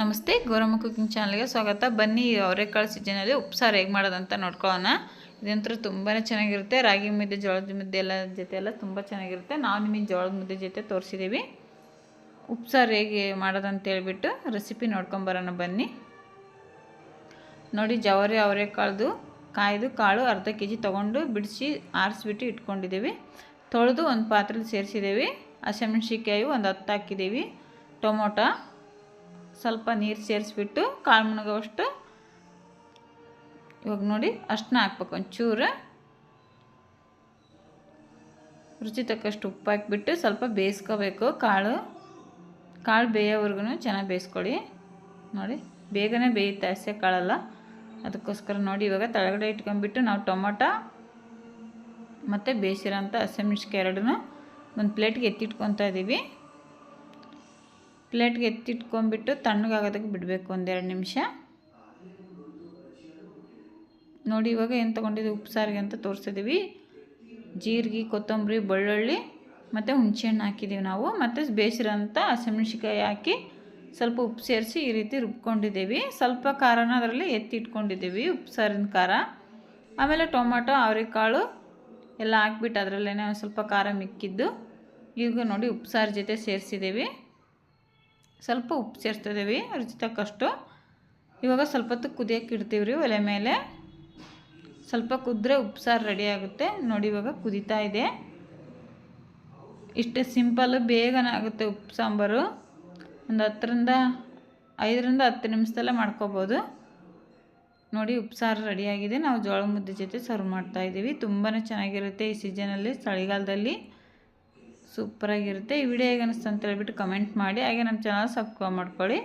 ನಮಸ್ತೆ ಗೌರಮ್ಮ ಕುಕಿಂಗ್ ಚಾನಲ್ಗೆ ಸ್ವಾಗತ. ಬನ್ನಿ ಅವರೆಕಾಳು ಸೀಜನಲ್ಲಿ ಉಪ್ಸಾರು ಹೇಗೆ ಮಾಡೋದಂತ ನೋಡ್ಕೊಳ್ಳೋಣ. ಇದಂತೂ ತುಂಬಾ ಚೆನ್ನಾಗಿರುತ್ತೆ. ರಾಗಿ ಮುದ್ದೆ, ಜೋಳದ ಮುದ್ದೆ ಎಲ್ಲ ಜೊತೆ ಎಲ್ಲ ತುಂಬ ಚೆನ್ನಾಗಿರುತ್ತೆ. ನಾವು ನಿಮಗೆ ಜೋಳದ ಮುದ್ದೆ ಜೊತೆ ತೋರಿಸಿದ್ದೀವಿ ಉಪ್ಸಾರು ಹೇಗೆ ಮಾಡೋದಂತೇಳ್ಬಿಟ್ಟು ರೆಸಿಪಿ ನೋಡ್ಕೊಂಬರೋಣ ಬನ್ನಿ. ನೋಡಿ, ಜವರಿ ಅವರೆಕಾಳ್ದು ಕಾಯ್ದು, ಕಾಳು ಅರ್ಧ ಕೆ ಜಿ ತೊಗೊಂಡು ಬಿಡಿಸಿ ಆರಿಸ್ಬಿಟ್ಟು ಇಟ್ಕೊಂಡಿದ್ದೀವಿ ತೊಳೆದು ಒಂದು ಪಾತ್ರೆಲಿ ಸೇರಿಸಿದ್ದೀವಿ ಹಸಿಮೆಣ್ಸಿಕಾಯಿ ಒಂದು ಹತ್ತು ಹಾಕಿದ್ದೀವಿ ಟೊಮೊಟೊ ಸ್ವಲ್ಪ ನೀರು ಸೇರಿಸ್ಬಿಟ್ಟು ಕಾಳು ಮುಣಗೋಷ್ಟು ಇವಾಗ ನೋಡಿ ಅಷ್ಟನ್ನ ಹಾಕ್ಬೇಕು ಒಂಚೂರು. ರುಚಿ ತಕ್ಕಷ್ಟು ಉಪ್ಪು ಹಾಕಿಬಿಟ್ಟು ಸ್ವಲ್ಪ ಬೇಯಿಸ್ಕೋಬೇಕು ಕಾಳು. ಕಾಳು ಬೇಯೋವರೆಗೂ ಚೆನ್ನಾಗಿ ಬೇಯಿಸ್ಕೊಳ್ಳಿ. ನೋಡಿ, ಬೇಗನೆ ಬೇಯುತ್ತೆ ಹಸೆ ಕಾಳಲ್ಲ. ಅದಕ್ಕೋಸ್ಕರ ನೋಡಿ ಇವಾಗ ತಳಗಡೆ ಇಟ್ಕೊಂಡ್ಬಿಟ್ಟು ನಾವು ಟೊಮೊಟೊ ಮತ್ತು ಬೇಯಿಸಿರೋಂಥ ಹಸಿಮೆಣ್ಸಿನ್ಕಾಯಿ ಎರಡನ್ನೂ ಒಂದು ಪ್ಲೇಟ್ಗೆ ಎತ್ತಿಟ್ಕೊತಾ ಇದ್ದೀವಿ ಪ್ಲೇಟ್ಗೆ ಎತ್ತಿಟ್ಕೊಂಡ್ಬಿಟ್ಟು ತಣ್ಣಗಾಗೋದಕ್ಕೆ ಬಿಡಬೇಕು ಒಂದೆರಡು ನಿಮಿಷ. ನೋಡಿ ಇವಾಗ ಏನು ತೊಗೊಂಡಿದ್ದೀವಿ ಉಪ್ಪು ಸಾರಿಗೆ ಅಂತ ತೋರಿಸಿದ್ದೀವಿ ಜೀರಿಗೆ, ಕೊತ್ತಂಬರಿ, ಬೆಳ್ಳುಳ್ಳಿ ಮತ್ತು ಹುಣಸೆಹಣ್ಣು ಹಾಕಿದ್ದೀವಿ ನಾವು. ಮತ್ತು ಬೇಯಿಸಿರೋಂಥ ಹಸಿಮೆಣ್ಸಿಕಾಯಿ ಹಾಕಿ ಸ್ವಲ್ಪ ಉಪ್ಪು ಸೇರಿಸಿ ಈ ರೀತಿ ರುಬ್ಕೊಂಡಿದ್ದೀವಿ. ಸ್ವಲ್ಪ ಖಾರನ ಅದರಲ್ಲಿ ಎತ್ತಿಟ್ಕೊಂಡಿದ್ದೀವಿ ಉಪ್ಪು ಸಾರಿನ ಖಾರ. ಆಮೇಲೆ ಟೊಮೊಟೊ, ಅವರೆಕಾಳು ಎಲ್ಲ ಹಾಕ್ಬಿಟ್ಟು ಅದರಲ್ಲೇ ಒಂದು ಸ್ವಲ್ಪ ಖಾರ ಮಿಕ್ಕಿದ್ದು. ಈಗ ನೋಡಿ ಉಪ್ಸಾರು ಸಾರು ಜೊತೆ ಸೇರಿಸಿದ್ದೀವಿ. ಸ್ವಲ್ಪ ಉಪ್ಪು ಸೇರಿಸ್ತಿದ್ದೀವಿ ರುಚಿ ತಕ್ಕಷ್ಟು ಇವಾಗ ಸ್ವಲ್ಪ ಹೊತ್ತು ಕುದಿಯೋಕೆ ಇಡ್ತೀವಿ ರೀ ಒಲೆ ಮೇಲೆ. ಸ್ವಲ್ಪ ಕುದ್ರೆ ಉಪ್ಪು ಸಾರು ರೆಡಿ ಆಗುತ್ತೆ. ನೋಡಿ ಇವಾಗ ಕುದೀತಾ ಇದೆ. ಇಷ್ಟೇ ಸಿಂಪಲ್ಲು ಬೇಗನೆ ಆಗುತ್ತೆ ಉಪ್ಪು ಸಾಂಬಾರು. ಒಂದು ಹತ್ತರಿಂದ ಐದರಿಂದ ಹತ್ತು ನಿಮಿಷದಲ್ಲೇ ಮಾಡ್ಕೋಬೋದು. ನೋಡಿ ಉಪ್ಪು ಸಾರು ರೆಡಿಯಾಗಿದೆ ನಾವು ಜೋಳ ಮುದ್ದೆ ಜೊತೆ ಸರ್ವ್ ಮಾಡ್ತಾಯಿದ್ದೀವಿ ತುಂಬಾ ಚೆನ್ನಾಗಿರುತ್ತೆ ಈ ಸೀಸನಲ್ಲಿ ಚಳಿಗಾಲದಲ್ಲಿ. ಸೂಪರಾಗಿರುತ್ತೆ ಈ ವಿಡಿಯೋ ಹೇಗೆ ಅನಿಸ್ತು ಅಂತ ಹೇಳ್ಬಿಟ್ಟು ಕಮೆಂಟ್ ಮಾಡಿ ಹಾಗೆ ನಮ್ಮ ಚಾನಲ್ ಸಬ್ಸ್ಕ್ರೈಬ್ ಮಾಡ್ಕೊಳ್ಳಿ.